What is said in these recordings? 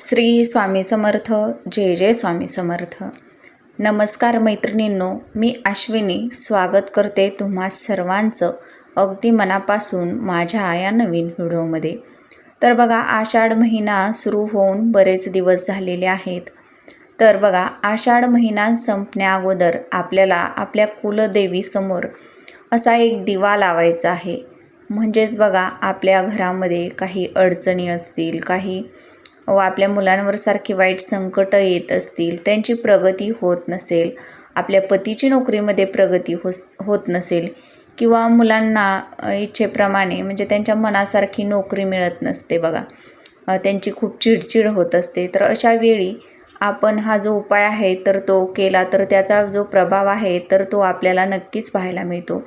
श्री स्वामी समर्थ जय जय स्वामी समर्थ. नमस्कार मैत्रिणींनो मी अश्विनी स्वागत करते तुम्हा सर्वांचं अगदी मनापासून माझ्या या नवीन व्हिडिओमध्ये. तर बघा आषाढ महिना सुरू होऊन बरेच दिवस झालेले आहेत. तर बघा आषाढ महिना संपण्या अगोदर आपल्याला आपल्या कुलदेवीसमोर असा एक दिवा लावायचा आहे. म्हणजेच बघा आपल्या घरामध्ये काही अडचणी असतील काही व आपल्या मुलांवर सारखी वाईट संकटं येत असतील त्यांची प्रगती होत नसेल आपल्या पतीची नोकरीमध्ये प्रगती होस होत नसेल किंवा मुलांना इच्छेप्रमाणे म्हणजे त्यांच्या मनासारखी नोकरी मिळत नसते बघा. त्यांची खूप चिडचिड होत असते. तर अशा वेळी आपण हा जो उपाय आहे तर तो केला तर त्याचा जो प्रभाव आहे तर तो आपल्याला नक्कीच पाहायला मिळतो.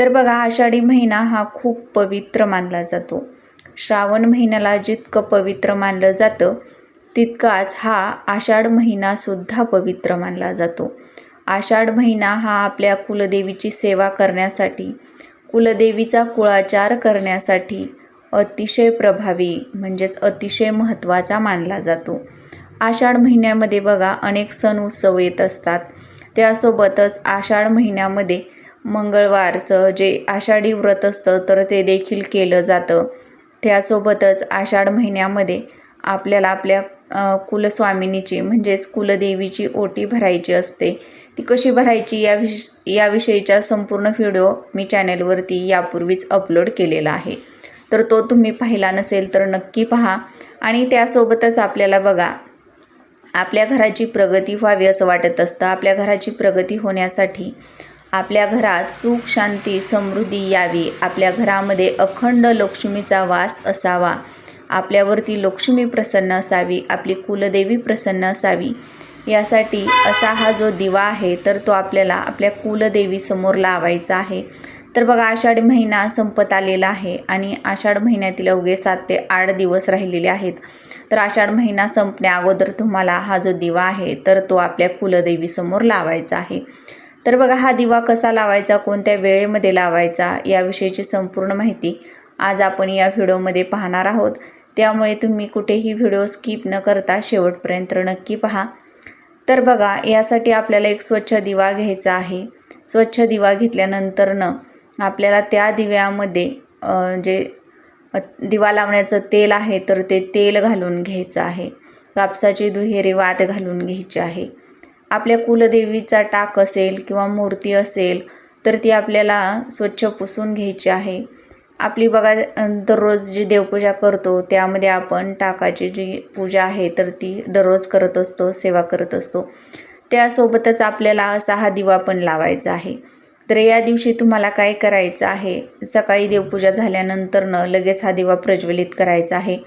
तर बघा आषाढी महिना हा खूप पवित्र मानला जातो. श्रावण महिन्याला जितकं पवित्र मानलं जातं तितकाच हा आषाढ महिनासुद्धा पवित्र मानला जातो. आषाढ महिना हा आपल्या कुलदेवीची सेवा करण्यासाठी कुलदेवीचा कुळाचार करण्यासाठी अतिशय प्रभावी म्हणजेच अतिशय महत्त्वाचा मानला जातो. आषाढ महिन्यामध्ये बघा अनेक सण उत्सव येत असतात. त्यासोबतच आषाढ महिन्यामध्ये मंगळवारचं जे आषाढी व्रत असतं तर ते देखील केलं जातं. त्यासोबतच आषाढ महिन्यामध्ये आपल्याला आपल्या कुलस्वामिनीची म्हणजेच कुलदेवीची ओटी भरायची असते. ती कशी भरायची या विष याविषयीचा संपूर्ण व्हिडिओ मी चॅनेलवरती यापूर्वीच अपलोड केलेला आहे. तर तो तुम्ही पाहिला नसेल तर नक्की पहा आणि त्यासोबतच आपल्याला बघा आपल्या घराची प्रगती व्हावी असं वाटत असतं. आपल्या घराची प्रगती होण्यासाठी आपल्या घरात सुख शांती समृद्धी यावी. आपल्या घरामध्ये अखंड लक्ष्मीचा वास असावा. आपल्यावरती लक्ष्मी प्रसन्न असावी. आपली कुलदेवी प्रसन्न असावी. यासाठी असा हा जो दिवा आहे तर तो आपल्याला आपल्या कुलदेवीसमोर लावायचा आहे. तर बघा आषाढ महिना संपत आलेला आहे आणि आषाढ महिन्यातील अवघे सात ते आठ दिवस राहिलेले आहेत. तर आषाढ महिना संपण्या अगोदर तुम्हाला हा जो दिवा आहे तर तो आपल्या कुलदेवीसमोर लावायचा आहे. तर बघा हा दिवा कसा लावायचा कोणत्या वेळेमध्ये लावायचा याविषयीची संपूर्ण माहिती आज आपण या व्हिडिओमध्ये पाहणार आहोत. त्यामुळे तुम्ही कुठेही व्हिडिओ स्किप न करता शेवटपर्यंत नक्की पहा. तर बघा यासाठी आपल्याला एक स्वच्छ दिवा घ्यायचा आहे. स्वच्छ दिवा घेतल्यानंतरनं आपल्याला त्या दिव्यामध्ये जे दिवा लावण्याचं तेल आहे तर ते तेल घालून घ्यायचं आहे. कापसाची दुहेरी वात घालून घ्यायची आहे. आपल्या कुलदेवीचा टाक असेल किंवा मूर्ती असेल तर ती आपल्याला स्वच्छ पुसून घ्यायची आहे. आपली बघा दररोज जी देवपूजा करतो त्यामध्ये आपण टाकाची जी पूजा आहे तर ती दररोज करत असतो सेवा करत असतो. त्यासोबतच आपल्याला असा हा दिवा पण लावायचा आहे. तर या दिवशी तुम्हाला काय करायचं आहे? सकाळी देवपूजा झाल्यानंतरनं लगेच हा दिवा प्रज्वलित करायचा आहे.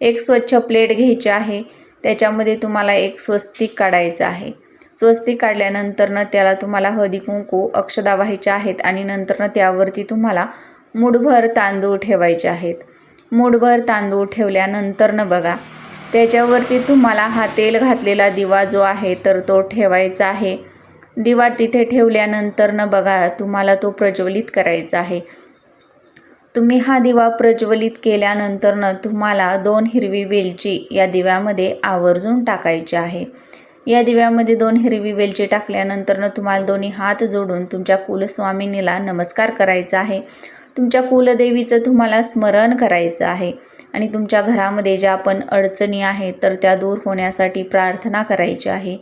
एक स्वच्छ प्लेट घ्यायची आहे. त्याच्यामध्ये तुम्हाला एक स्वस्तिक काढायचं आहे. स्वस्तिक काढल्यानंतरनं त्याला तुम्हाला हळदी कुंकू अक्षदा व्हायच्या आहेत आणि नंतरनं त्यावरती तुम्हाला मुठभर तांदूळ ठेवायचे आहेत. मुठभर तांदूळ ठेवल्यानंतरनं बघा त्याच्यावरती तुम्हाला हा तेल घातलेला दिवा जो आहे तर तो ठेवायचा आहे. दिवा तिथे ठेवल्यानंतरनं बघा तुम्हाला तो प्रज्वलित करायचा आहे. तुम्ही हा दिवा प्रज्वलित केल्यानंतरनं तुम्हाला दोन हिरवी वेलची या दिव्यामध्ये आवर्जून टाकायची आहे. या दिव्यामध्ये दोन हिरवी वेलची टाकल्यानंतरनं तुम्हाला दोन्ही हात जोडून तुमच्या कुलस्वामिनीला नमस्कार करायचा आहे. तुमच्या कुलदेवीचं तुम्हाला स्मरण करायचं आहे. आणि तुमच्या घरामध्ये ज्या आपण अडचणी आहेत तर त्या दूर होण्यासाठी प्रार्थना करायची आहे.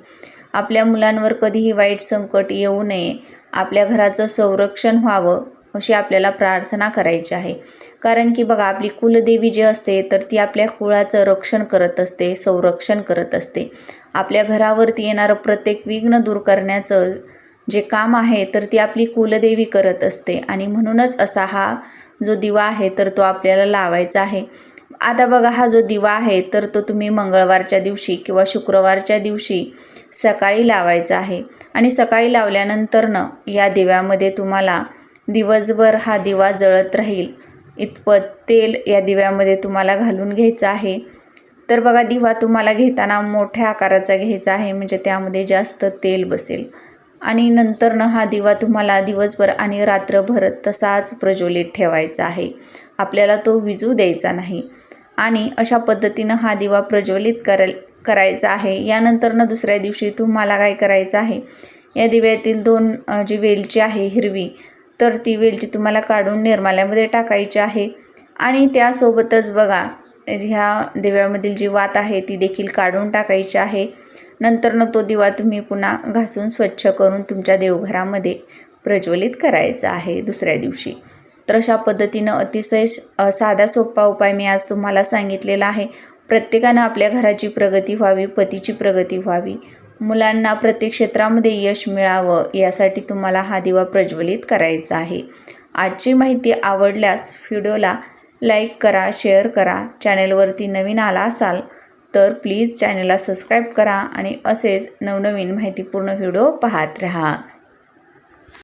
आपल्या मुलांवर कधीही वाईट संकट येऊ नये. आपल्या घराचं संरक्षण व्हावं. अशी आपल्याला प्रार्थना करायची आहे. कारण की बघा आपली कुलदेवी जी असते तर ती आपल्या कुळाचं रक्षण करत असते संरक्षण करत असते. आपल्या घरावरती येणारं प्रत्येक विघ्न दूर करण्याचं जे काम आहे तर ती आपली कुलदेवी करत असते. आणि म्हणूनच असा हा जो दिवा आहे तर तो आपल्याला लावायचा आहे. आता बघा हा जो दिवा आहे तर तो तुम्ही मंगळवारच्या दिवशी किंवा शुक्रवारच्या दिवशी सकाळी लावायचा आहे. आणि सकाळी लावल्यानंतरनं या दिव्यामध्ये तुम्हाला दिवसभर हा दिवा जळत राहील. इतपत तेल या दिव्यामध्ये तुम्हाला घालून घ्यायचं आहे. तर बघा दिवा तुम्हाला घेताना मोठ्या आकाराचा घ्यायचा आहे म्हणजे त्यामध्ये जास्त तेल बसेल. आणि नंतरनं हा दिवा तुम्हाला दिवसभर आणि रात्रभर तसाच प्रज्वलित ठेवायचा आहे. आपल्याला तो विजू द्यायचा नाही. आणि अशा पद्धतीनं हा दिवा प्रज्वलित कराल करायचा आहे. यानंतरनं दुसऱ्या दिवशी तुम्हाला काय करायचं आहे? या दिव्यातील दोन जी वेलची आहे हिरवी तर ती वेलची तुम्हाला काढून निर्माल्यामध्ये टाकायची आहे. आणि त्यासोबतच बघा ह्या दिव्यामधील जी वात आहे ती देखील काढून टाकायची आहे. नंतरनं तो दिवा तुम्ही पुन्हा घासून स्वच्छ करून तुमच्या देवघरामध्ये प्रज्वलित करायचा आहे दुसऱ्या दिवशी. तर अशा पद्धतीनं अतिशय साधा सोपा उपाय मी आज तुम्हाला सांगितलेला आहे. प्रत्येकानं आपल्या घराची प्रगती व्हावी पतीची प्रगती व्हावी. मुलांना प्रत्येक क्षेत्रामध्ये यश मिळावं यासाठी तुम्हाला हा दिवा प्रज्वलित करायचा आहे. आजची माहिती आवडल्यास व्हिडिओला लाईक करा शेअर करा. चॅनेलवरती नवीन आला असाल तर प्लीज चॅनलला सबस्क्राईब करा आणि असेच नवनवीन माहितीपूर्ण व्हिडिओ पाहत राहा.